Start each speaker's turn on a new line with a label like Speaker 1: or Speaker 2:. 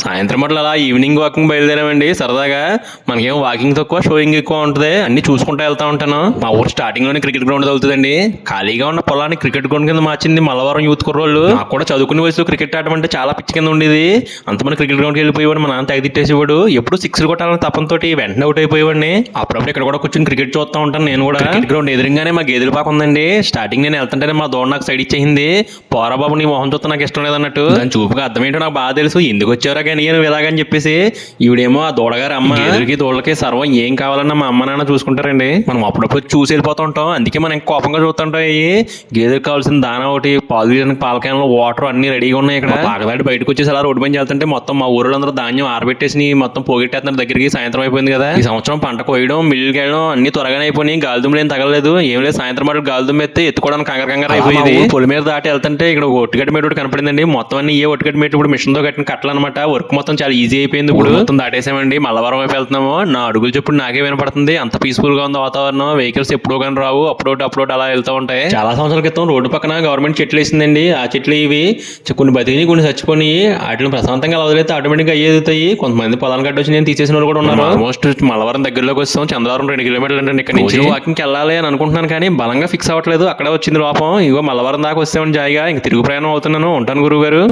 Speaker 1: సాయంత్రం పూటల అలా ఈవినింగ్ వాకింగ్ బయలుదేరామండి. సరదాగా మనకేం వాకింగ్ తక్కువ షోయింగ్ ఎక్కువ ఉంటుంది. అన్ని చూసుకుంటూ వెళ్తా ఉంటాను. మా ఊరు స్టార్టింగ్లోనే క్రికెట్ గ్రౌండ్ తగులుతుందండి. ఖాళీగా ఉన్న పొలాన్ని క్రికెట్ గ్రౌండ్ కింద మార్చింది మల్లవరం యూత్ కుర్రోళ్ళు. నాకు కూడా చదువుకునే వయసులో క్రికెట్ ఆడడం అంటే చాలా పిచ్చి కింద ఉండేది. అంతమంది క్రికెట్ గ్రౌండ్కి వెళ్ళిపోయేవాడు మా నాన్న తెగ తిట్టేసేవాడు. ఎప్పుడు సిక్స్ కొట్టాలని తపంతో వెంటనే అవుట్ అయిపోయేవాడిని. అప్పుడప్పుడు ఇక్కడ కూడా కూర్చొని క్రికెట్ చూస్తూ ఉంటాను నేను కూడా. క్రికెట్ గ్రౌండ్ ఎదురుగానే మా గేదెల పాక ఉందండి. స్టార్టింగ్ నేను వెళ్తుంటేనే మా దోడ నాకు సైడ్ ఇచ్చేసింది. పోరా బాబు నీ మొహం చూస్తే నాకు ఇష్టం లేదన్నట్టు. దాని చూపుగా అర్థమేంటో నాకు బాగా తెలుసు. ఎందుకు వచ్చారా కానీ నువ్వు ఇలాగని చెప్పేసి ఈవిడేమో ఆ దూడగారు అమ్మ గేదెలకి దూడలకి సర్వం ఏం కావాలన్నా మా అమ్మ నాన్న చూసుకుంటారండి. మనం అప్పుడప్పుడు చూసి వెళ్ళిపోతూ ఉంటాం. అందుకే మనం కోపంగా చూస్తుంటాం గేదెకి కావాల్సిన దాన ఒకటి పాలు తీయడానికి పాల క్యాన్లు వాటర్ అన్ని రెడీగా ఉన్నాయి ఇక్కడ. పాకదాటి బయటకు వచ్చేసి అలా రోడ్డు పైన వెళ్తుంటే మొత్తం మా ఊళ్ళందరూ ధాన్యం ఆరబెట్టేసి మొత్తం పోగొట్టేస్తున్నారు దగ్గరికి. సాయంత్రం అయిపోయింది కదా. ఈ సంవత్సరం పంట కోయడం మిల్లుకి వెళ్ళడం అన్ని త్వరగానే అయిపోయినాయి. గాలిదుమ్ములు ఏం తగలలేదు. ఏం లేదు సాయంత్రం మాటలు గాలిదుమ్ము ఎత్తే ఎత్తుకోవడానికి కంగారు కంగారు అయిపోయింది. పొలి మీద దాటి వెళ్తుంటే ఇక్కడ ఒక ఒట్టుగడ్డ మీద ఒకటి కనపడిందండి. మొత్తం అన్ని ఏ ఒట్టుగడ్డ మీద ఇప్పుడు మిషన్తో కట్టిన కట్టలు అనమాట వర్క్ మొత్తం చాలా ఈజీ అయిపోయింది ఇప్పుడు. మొత్తం దాటేసామండి. మల్లవరం వైపు వెళ్తున్నాము. నా అడుగులు చెప్పుడు నాకే వినపడుతుంది. అంత పీస్ఫుల్గా ఉంది వాతావరణం. వెహికల్స్ ఎప్పుడో కానీ రావు. అప్పుడోటి అప్పుడోటి అలా వెళ్తూ ఉంటాయి. చాలా సంవత్సరాల క్రితం రోడ్డు పక్కన గవర్నమెంట్ చెట్లు వేసిందండి. ఆ చెట్లు ఇవి కొన్ని బతికినాయి కొన్ని చచ్చిపోయి వాటిని ప్రశాంతంగా అలా వదిలేస్తే ఆటోమేటిక్గా అయ్యేదుతాయి కొంతమంది పొలాన్ని గడ్డ వచ్చి నేను తీసేసిన వాళ్ళు కూడా ఉన్నారు. ఆల్మోస్ట్ మలవరం దగ్గరలోకి వస్తాం. చంద్రవరం రెండు కిలోమీటర్లు అంటే ఇక్కడ నుంచి వాకింగ్ వెళ్ళాలి అని అనుకుంటున్నాను కానీ బలంగా ఫిక్స్ అవ్వట్లేదు. అక్కడే వచ్చింది లోపం. ఇగో మలవరం దాకా వస్తామని జాయిగా. ఇంక తిరుగు ప్రయాణం అవుతున్నాను. ఉంటాను గురువు గారు